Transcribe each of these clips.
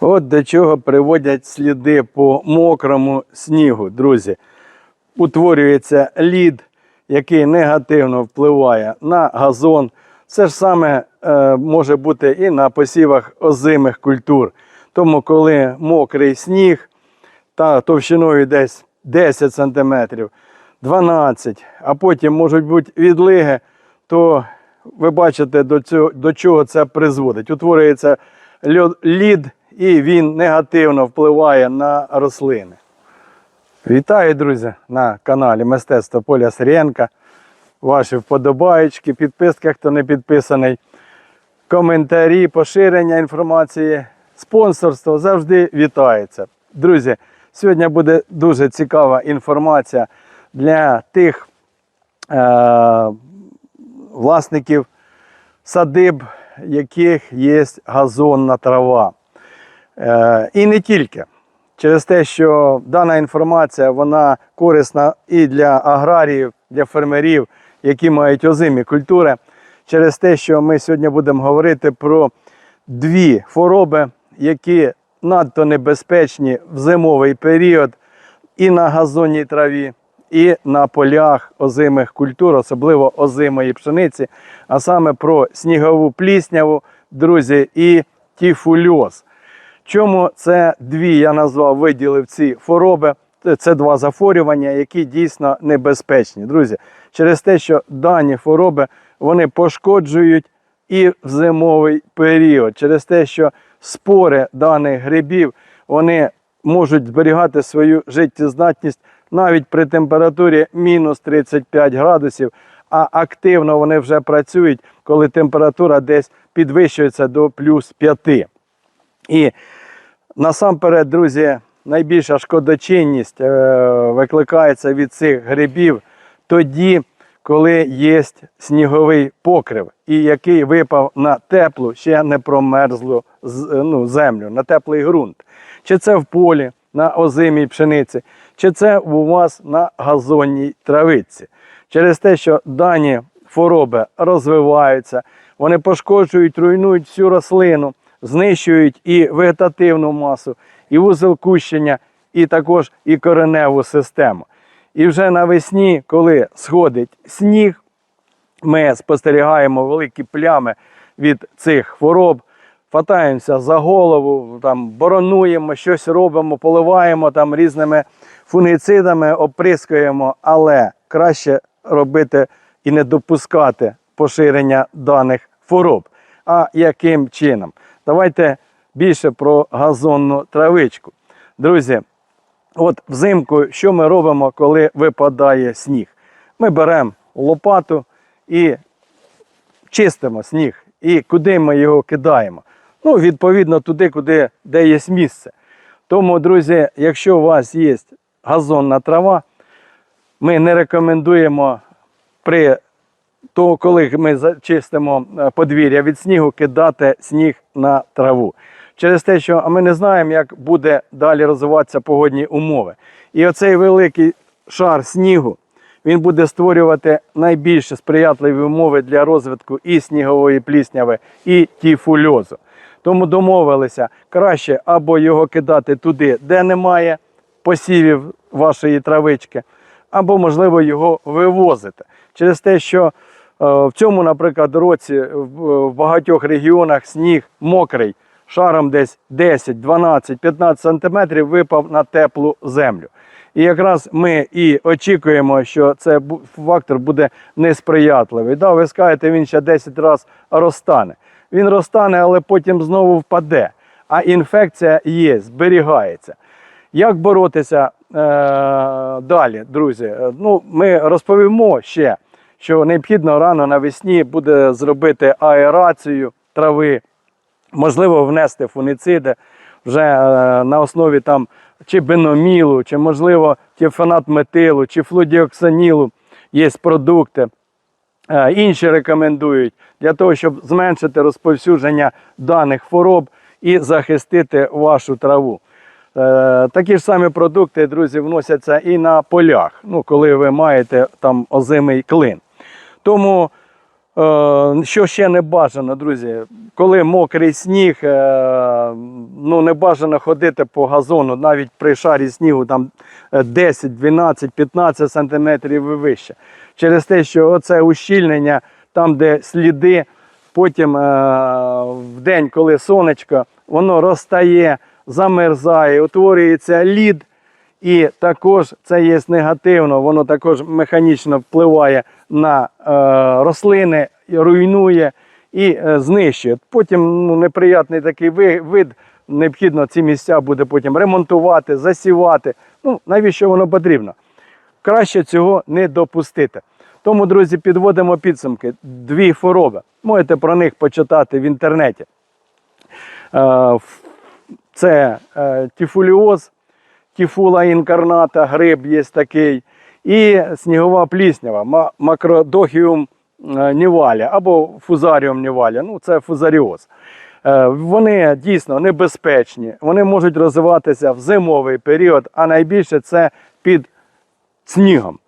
От до чого приводять сліди по мокрому снігу, друзі. Утворюється лід, який негативно впливає на газон. Це ж саме е, може бути і на посівах озимих культур. Тому, коли мокрий сніг та товщиною десь 10 см, 12 а потім можуть бути відлиги, то ви бачите, до, цього, до чого це призводить. Утворюється лід, і він негативно впливає на рослини. Вітаю, друзі, на каналі Мистецтво Поля Сиренка. Ваші вподобаєчки, підписка, хто не підписаний, коментарі, поширення інформації, спонсорство завжди вітається. Друзі, сьогодні буде дуже цікава інформація для тих е- власників садиб, яких є газонна трава. Е, і не тільки. Через те, що дана інформація вона корисна і для аграріїв, для фермерів, які мають озимі культури. Через те, що ми сьогодні будемо говорити про дві хвороби, які надто небезпечні в зимовий період і на газонній траві, і на полях озимих культур, особливо озимої пшениці, а саме про снігову плісняву, друзі, і тіфульоз. Чому це дві я назвав, виділив ці хвороби? Це- два захворювання, які дійсно небезпечні. Друзі, через те, що дані хвороби вони пошкоджують і в зимовий період, через те, що спори даних грибів вони можуть зберігати свою життєздатність навіть при температурі мінус 35 градусів, а активно вони вже працюють, коли температура десь підвищується до плюс 5. І насамперед, друзі, найбільша шкодочинність е, викликається від цих грибів тоді, коли є сніговий покрив, і який випав на теплу, ще не промерзлу ну, землю, на теплий ґрунт. Чи це в полі на озимій пшениці, чи це у вас на газонній травиці. Через те, що дані хвороби розвиваються, вони пошкоджують, руйнують всю рослину, знищують і вегетативну масу, і вузол кущення, і також і кореневу систему. І вже навесні, коли сходить сніг, ми спостерігаємо великі плями від цих хвороб, хватаємося за голову, там, боронуємо, щось робимо, поливаємо там різними фунгіцидами, оприскуємо, але краще робити і не допускати поширення даних хвороб. А яким чином? Давайте більше про газонну травичку. Друзі, От взимку, що ми робимо, коли випадає сніг? Ми беремо лопату і чистимо сніг. І куди ми його кидаємо? Ну, відповідно, туди, куди де є місце. Тому, друзі, якщо у вас є газонна трава, ми не рекомендуємо при то, коли ми зачистимо е, подвір'я від снігу, кидати сніг на траву. Через те, що ми не знаємо, як буде далі розвиватися погодні умови. І оцей великий шар снігу він буде створювати найбільш сприятливі умови для розвитку і снігової плісняви, і тіфульозу. Тому домовилися краще або його кидати туди, де немає посівів вашої травички, або, можливо, його вивозити. Через те, що е, в цьому, наприклад, році в в багатьох регіонах сніг мокрий, шаром десь 10, 12, 15 сантиметрів випав на теплу землю. І якраз ми і очікуємо, що цей фактор буде несприятливий. Да, ви скажете, він ще 10 разів розтане. Він розтане, але потім знову впаде. А інфекція є, зберігається. Як боротися е, далі, друзі? Е, Ну, ми розповімо ще, що необхідно рано навесні буде зробити аерацію трави, можливо, внести фунициди вже е, на основі там чи беномілу, чи, можливо, тіфенат метилу, чи флудіоксанілу. Є продукти. Е, Інші рекомендують для того, щоб зменшити розповсюдження даних хвороб і захистити вашу траву. Е, Такі ж самі продукти, друзі, вносяться і на полях, ну, коли ви маєте там озимий клин. Тому Е, Що ще не бажано, друзі, коли мокрий сніг, е, ну не бажано ходити по газону, навіть при шарі снігу там е, 10, 12, 15 сантиметрів і вище. Через те, що оце ущільнення, там, де сліди, потім в день, коли сонечко, воно розтає, замерзає, утворюється лід. І також це є негативно, воно також механічно впливає на е, рослини, руйнує і е, знищує. Потім ну, неприятний такий вид, необхідно ці місця буде потім ремонтувати, засівати. Ну, навіщо воно потрібно? Краще цього не допустити. Тому, друзі, підводимо підсумки. Дві хвороби. Можете про них почитати в інтернеті. Е, Це е, тіфуліоз, тіфула інкарната, гриб є такий, і снігова пліснява, ма- макродохіум е, ніваля або фузаріум ніваля. Ну, це фузаріоз. Е, Вони дійсно небезпечні, вони можуть розвиватися в зимовий період, а найбільше це під снігом,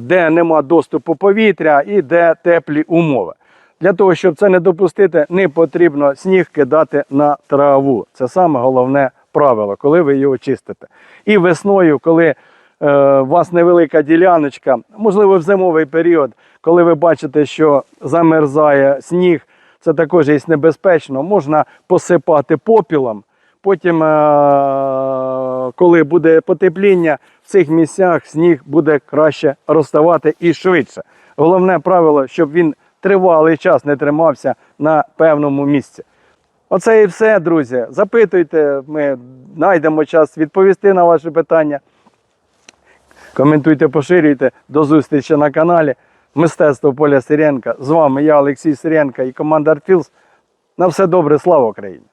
де нема доступу повітря і де теплі умови. Для того, щоб це не допустити, не потрібно сніг кидати на траву. Це саме головне правило, коли ви його чистите. І весною, коли е, у вас невелика діляночка, можливо, в зимовий період, коли ви бачите, що замерзає сніг, це також є небезпечно, можна посипати попілом. Потім, е, коли буде потепління, в цих місцях сніг буде краще розставати і швидше. Головне правило, щоб він тривалий час не тримався на певному місці. Оце і все, друзі. Запитуйте, ми знайдемо час відповісти на ваші питання. Коментуйте, поширюйте. До зустрічі на каналі. Мистецтво Поля Сиренка. З вами я, Олексій Сиренка і команда Артфілс. На все добре, слава Україні!